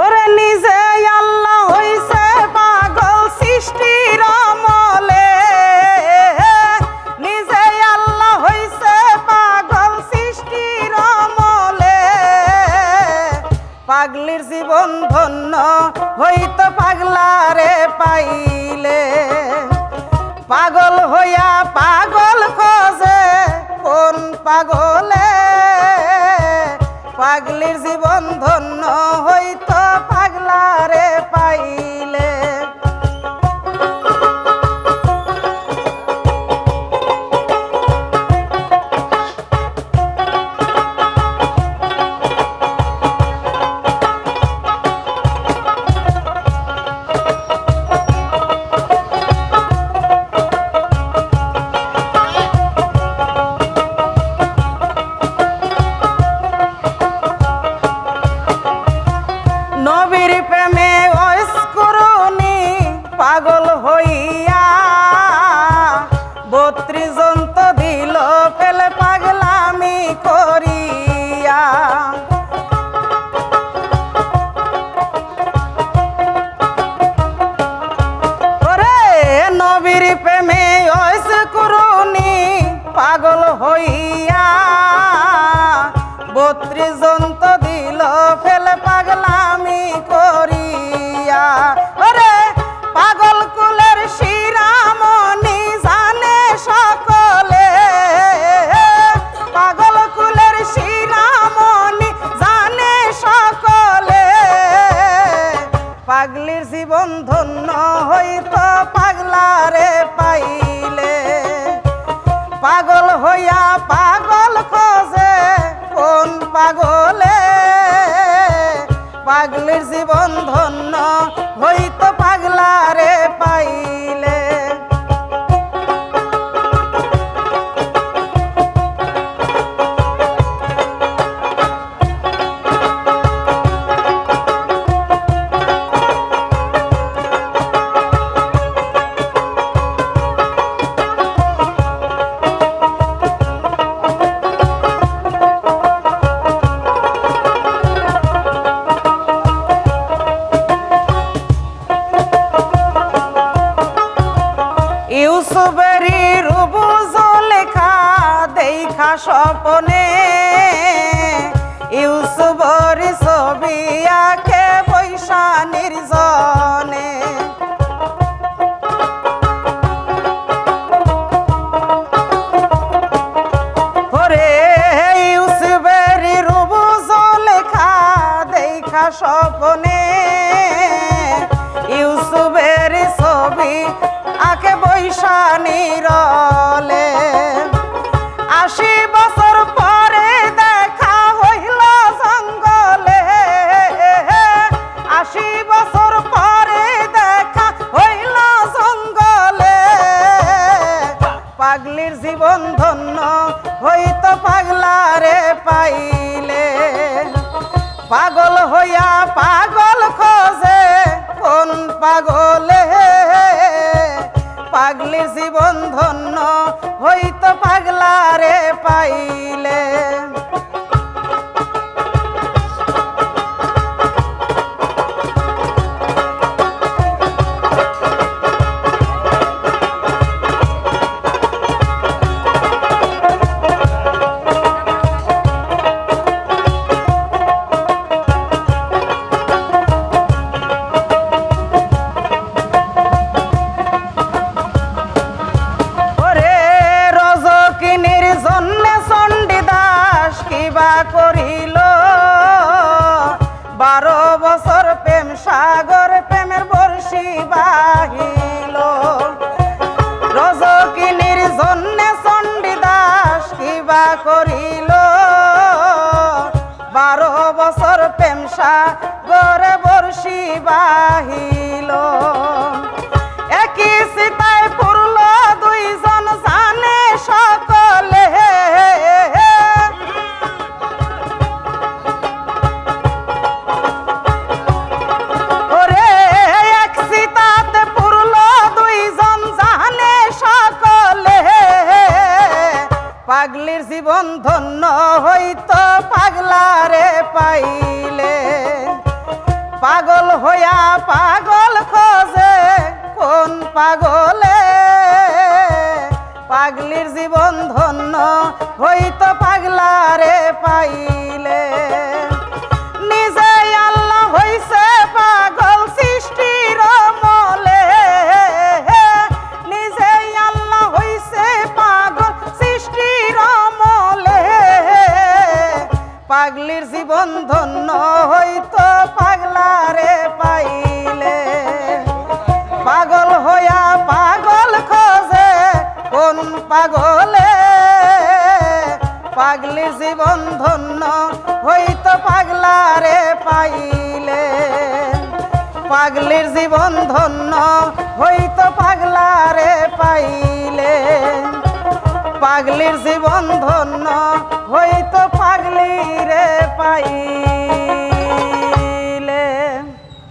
ওরে নিজে আল্লাহ হইছে পাগল সৃষ্টির আমলে। নিজে আল্লাহ হইছে পাগল সৃষ্টির আমলে। পাগলির জীবন ধন্য হইতো পাগলারে পাইলে। পাগল হইয়া পাগল পাগলির জীবন ধন্য হইতো নবীর প্রেমে অস্করণী পাগল হইয়া। বত্রিশ জন্ত দিল ফেলে পাগলামি করিয়া। ওরে পাগল কুলের শিরামণি জানে সকলে। পাগল কুলের শিরামণি জানে সকলে। পাগলির জীবন পাগলারে পাইলে পাগল হইয়া পাগল খোঁজে কোন পাগলে? পাগলের জীবন ধন্য হইতো পাগলারে পাইলে। স্বপনে ইউসুফর ছবি আঁকে বৈশা নির্জনে স্বপনে ইউসুফের ছবি আকে বৈশা নিরলে হইত পাগলারে পাইলে। পাগল হইয়া পাগল খোঁজে কোন পাগলে। পাগলি জীবন ধন্য হইতো পাগলারে পাইলে। সাগর বর্ষি বাহিল পাগলির জীবন ধন্য হইতো পাগলারে পাইলে। পাগল হইয়া পাগল খোঁজে কোন পাগলে? পাগলির জীবন ধন্য হইতো পাগলারে পাইলে। ধন্য হইতো পাগলারে পাইলে। পাগল হইয়া পাগল খোঁজে কোন পাগলে? পাগলির জীবন ধন্য হইতো পাগলারে পাইলে। পাগলির জীবন ধন্য হইতো পাগলারে পাইলে। পাগলির জীবন ধন্য হইতো পাগলি রে পাই